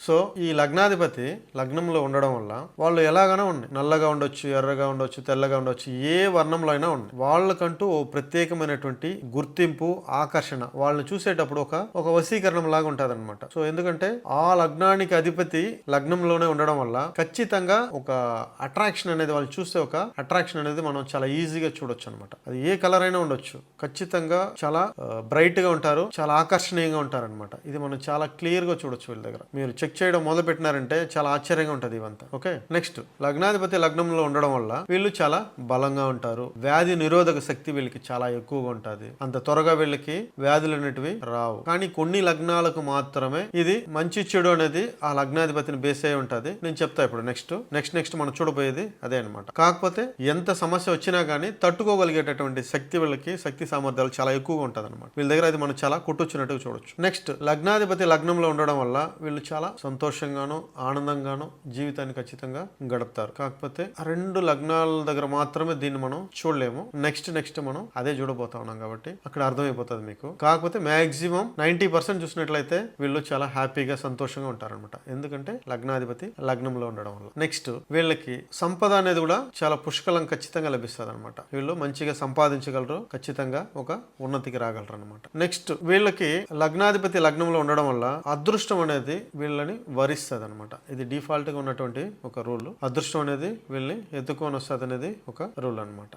So ఈ లగ్నాధిపతి లగ్నంలో ఉండడం వల్ల వాళ్ళు ఎలాగైనా ఉన్నాయి నల్లగా ఉండొచ్చు ఎర్రగా ఉండొచ్చు తెల్లగా ఉండొచ్చు ఏ వర్ణంలో అయినా ఉన్నాయి వాళ్ళకంటూ ఓ ప్రత్యేకమైనటువంటి గుర్తింపు ఆకర్షణ వాళ్ళని చూసేటప్పుడు ఒక ఒక వశీకరణం లాగా ఉంటుంది అనమాట సో ఎందుకంటే ఆ లగ్నానికి అధిపతి లగ్నంలోనే ఉండడం వల్ల ఖచ్చితంగా ఒక అట్రాక్షన్ అనేది వాళ్ళు చూస్తే ఒక అట్రాక్షన్ అనేది మనం చాలా ఈజీగా చూడొచ్చు అనమాట అది ఏ కలర్ అయినా ఉండొచ్చు. ఖచ్చితంగా చాలా బ్రైట్గా ఉంటారు చాలా ఆకర్షణీయంగా ఉంటారు అనమాట ఇది మనం చాలా క్లియర్గా చూడొచ్చు వీళ్ళ దగ్గర. మీరు చెక్ చేయడం మొదలు పెట్టినారంటే చాలా ఆశ్చర్యంగా ఉంటుంది ఇవంతా. ఓకే? నెక్స్ట్ లగ్నాధిపతి లగ్నంలో ఉండడం వల్ల వీళ్ళు చాలా బలంగా ఉంటారు. వ్యాధి నిరోధక శక్తి వీళ్ళకి చాలా ఎక్కువగా ఉంటుంది. అంత త్వరగా వీళ్ళకి వ్యాధులు అనేటివి రావు. కానీ కొన్ని లగ్నాలకు మాత్రమే ఇది మంచి చెడు అనేది ఆ లగ్నాధిపతిని బేస్ అయి ఉంటుంది. నేను చెప్తా ఇప్పుడు. నెక్స్ట్ నెక్స్ట్ నెక్స్ట్ మనం చూడబోయేది అదే అనమాట కాకపోతే ఎంత సమస్య వచ్చినా కానీ తట్టుకోగలిగేటటువంటి శక్తి వీళ్ళకి శక్తి సామర్థ్యాలు చాలా ఎక్కువగా ఉంటుంది అనమాట వీళ్ళ దగ్గర అది మనం చాలా కుట్టొచ్చినట్టుగా చూడొచ్చు. నెక్స్ట్ లగ్నాధిపతి లగ్నంలో ఉండడం వల్ల వీళ్ళు చాలా సంతోషంగాను ఆనందంగాను జీవితాన్ని ఖచ్చితంగా గడుపుతారు. కాకపోతే రెండు లగ్నాల దగ్గర మాత్రమే దీన్ని మనం చూడలేము. నెక్స్ట్ నెక్స్ట్ మనం అదే చూడబోతా ఉన్నాం కాబట్టి అక్కడ అర్థమైపోతుంది మీకు. కాకపోతే మాక్సిమం నైన్టీ పర్సెంట్ చూసినట్లయితే వీళ్ళు చాలా హ్యాపీగా సంతోషంగా ఉంటారనమాట ఎందుకంటే లగ్నాధిపతి లగ్నంలో ఉండడం వల్ల. నెక్స్ట్ వీళ్ళకి సంపద అనేది కూడా చాలా పుష్కలం ఖచ్చితంగా లభిస్తుంది అనమాట వీళ్ళు మంచిగా సంపాదించగలరు ఖచ్చితంగా ఒక ఉన్నతికి రాగలరు అనమాట నెక్స్ట్ వీళ్ళకి లగ్నాధిపతి లగ్నంలో ఉండడం వల్ల అదృష్టం అనేది వీళ్ళని వరిస్తుంది అనమాట ఇది డిఫాల్ట్గా ఉన్నటువంటి ఒక రూల్ అదృష్టం అనేది వీళ్ళని ఎత్తుకొని వస్తుంది అనేది ఒక రూల్ అనమాట